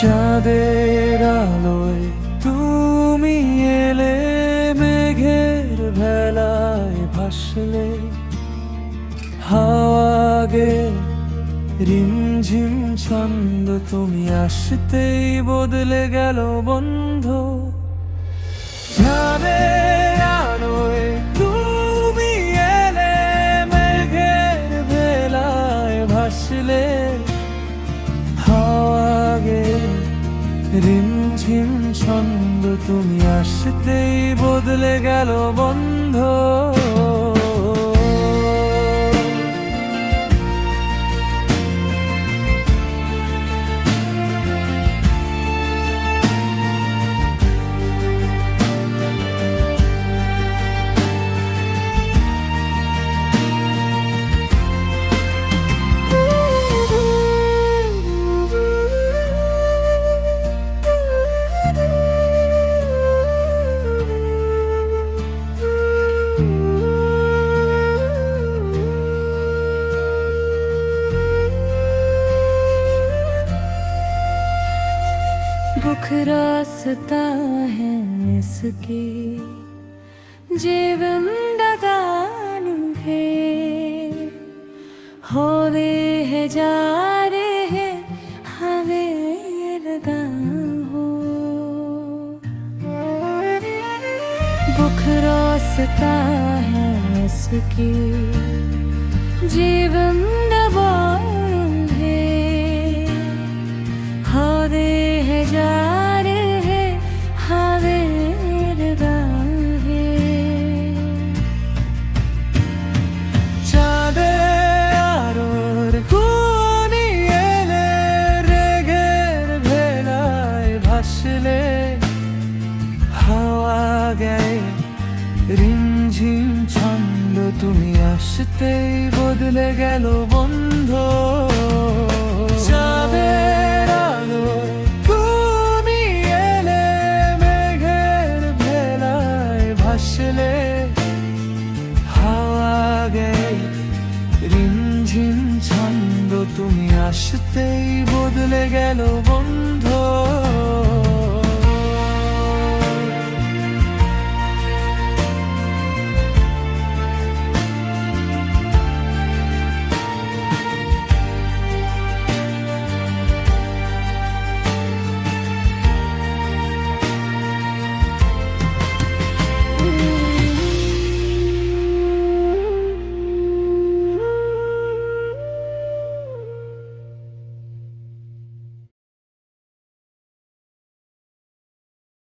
চাঁদের আলোয় তুমি এলে মেঘের ভেলায় ভাসলে। হাওয়াগে রিমঝিম ছন্দ, তুমি আসতেই বদলে গেল বন্ধ। চাঁদের রিমঝিম ছন্দ তুমি আসতেই বদলে গেল বন্ধ। है इसकी। जीवन दगान है। होवे है जा रहे हैं हवे लगा हो। बुख रास्ता है इसकी। जीवन दबान ভাসলে হাওয়া গায়ে রিমঝিম ছন্দ তুমি আসতেই বদলে গেল বন্ধ মেঘের ভেলায় ভাসলে হাওয়া ছন্দ তুমি আসতেই বদলে গেল বন্ধু